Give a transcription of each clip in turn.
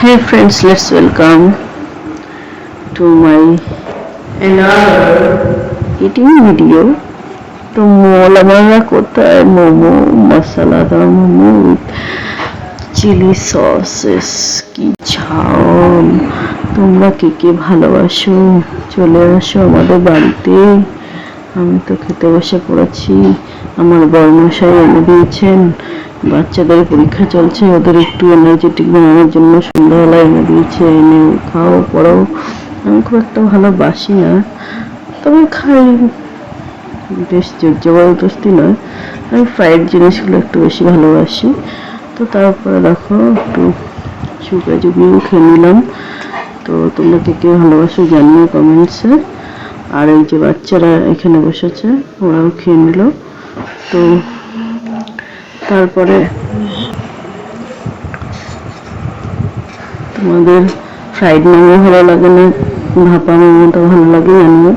Hey friends, let's welcome to my another eating video. তো মোলামারা কোথায়? মোমো মশলাদার মোমো উইথ চিলি সসেস কি ঝাল। তোমরা কে কে ভালোবাসো? চলে আসো আমাদের বাড়িতে। আমি তো খেতে বসে পড়েছি। আমার বর্মশাই এনে দিয়েছেন। বাচ্চাদের পরীক্ষা চলছে, ওদের একটু এনার্জেটিক বানানোর জন্য সন্ধ্যাবেলা এনে দিয়েছে, এনে খাও পড়ো আমি খুব একটা ভালোবাসি না, তবে খাই। বেশ জোর জবরদস্তি নয়। আমি ফ্রাইড জিনিসগুলো একটু বেশি ভালোবাসি। তো তারপরে দেখো, একটু চুপে চুপিও খেয়ে নিলাম। তো তোমরা কে কে ভালোবাসো জানিও কমেন্টসে আর এই যে বাচ্চারা এখানে বসেছে, ওরাও খেয়ে নিল। তো তারপরে তোমাদের ফ্রাইড মোমো ভালো লাগে না? ভাপা মোমোটা ভালো লাগে জানিও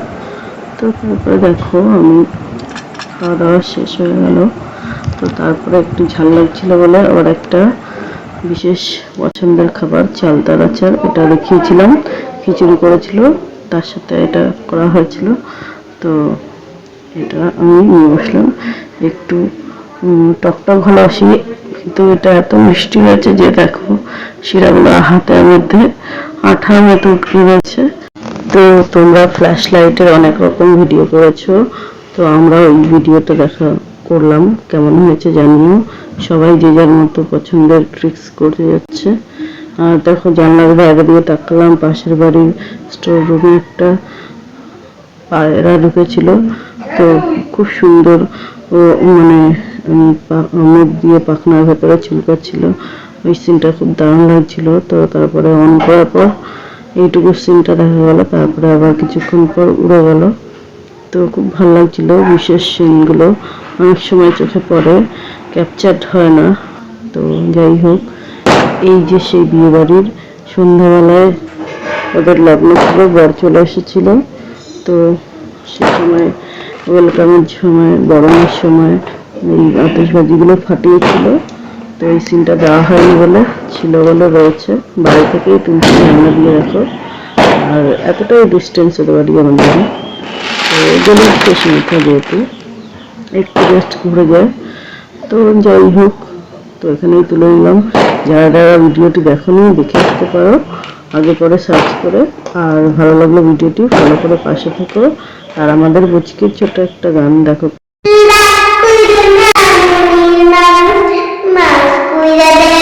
তো তারপরে দেখো আমি খাওয়া দাওয়া শেষ হয়ে গেল। তো তারপরে একটু ঝাল লাগছিল বলে আবার একটা বিশেষ পছন্দের খাবার চালতার আচার, এটা দেখিয়েছিলাম। খিচুড়ি করেছিল, তার সাথে এটা করা হয়েছিল। তো এটা আমি নিয়ে বসলাম। একটু টকটক ভালোবাসি কিন্তু এটা এত মিষ্টি হয়েছে যে দেখো, শিরাগুলো হাতের মধ্যে, আঠার মতো উঠে গেছে। তো তোমরা ফ্ল্যাশ লাইটের অনেক রকম ভিডিও করেছ, তো আমরা ওই ভিডিওটা দেখা করলাম, কেমন হয়েছে জানিও। সবাই যে যার মতো পছন্দের ট্রিক্স করে যাচ্ছে। আর দেখো, জানলার বাইরে দিয়ে তাকালাম, পাশের বাড়ির স্টোর রুমে একটা পায়রা ঢুকেছিল। তো খুব সুন্দর মানে মুখ দিয়ে পাখনার ভেতরে চুলকাচ্ছিল। ওই সিনটা খুব দারুণ লাগছিল। তো তারপরে অন করার পর এইটুকু সিনটা দেখা গেল। তারপরে আবার কিছুক্ষণ পর উড়ে গেল। তো খুব ভালো লাগছিল বিশেষ সিনগুলো অনেক সময় চোখে পড়ে ক্যাপচার্ড হয় না। তো যাই হোক, এই যে সেই বিয়ে বাড়ির সন্ধ্যাবেলায় ওদের লগ্ন ছিল বর চলে এসেছিল। তো সে সময় ওয়েলকামের সময়, বরণের সময় আতশবাজিগুলো ফাটিয়েছিল। তো এই সিনটা দেওয়া হয়নি বলে ছিল বলে রয়েছে। বাড়ি থেকেই তুমি রান্না দিয়ে রাখো। আর এতটাই ডিস্টেন্স ওদের বাড়ি আমাদের তো এগুলো শেষ মিথ্যা যেহেতু। একটু জাস্ট ঘুরে যায় তো যাই হোক, তো এখানেই তুলে নিলাম। যারা যারা ভিডিওটি দেখোনি, দেখে আসতে পারো। আগে পরে সার্চ করে। আর ভালো লাগল ভিডিওটি ফলো করে পাশে থেকো। আর আমাদের বুচকির ছোট একটা গান দেখো। más, más. Cuida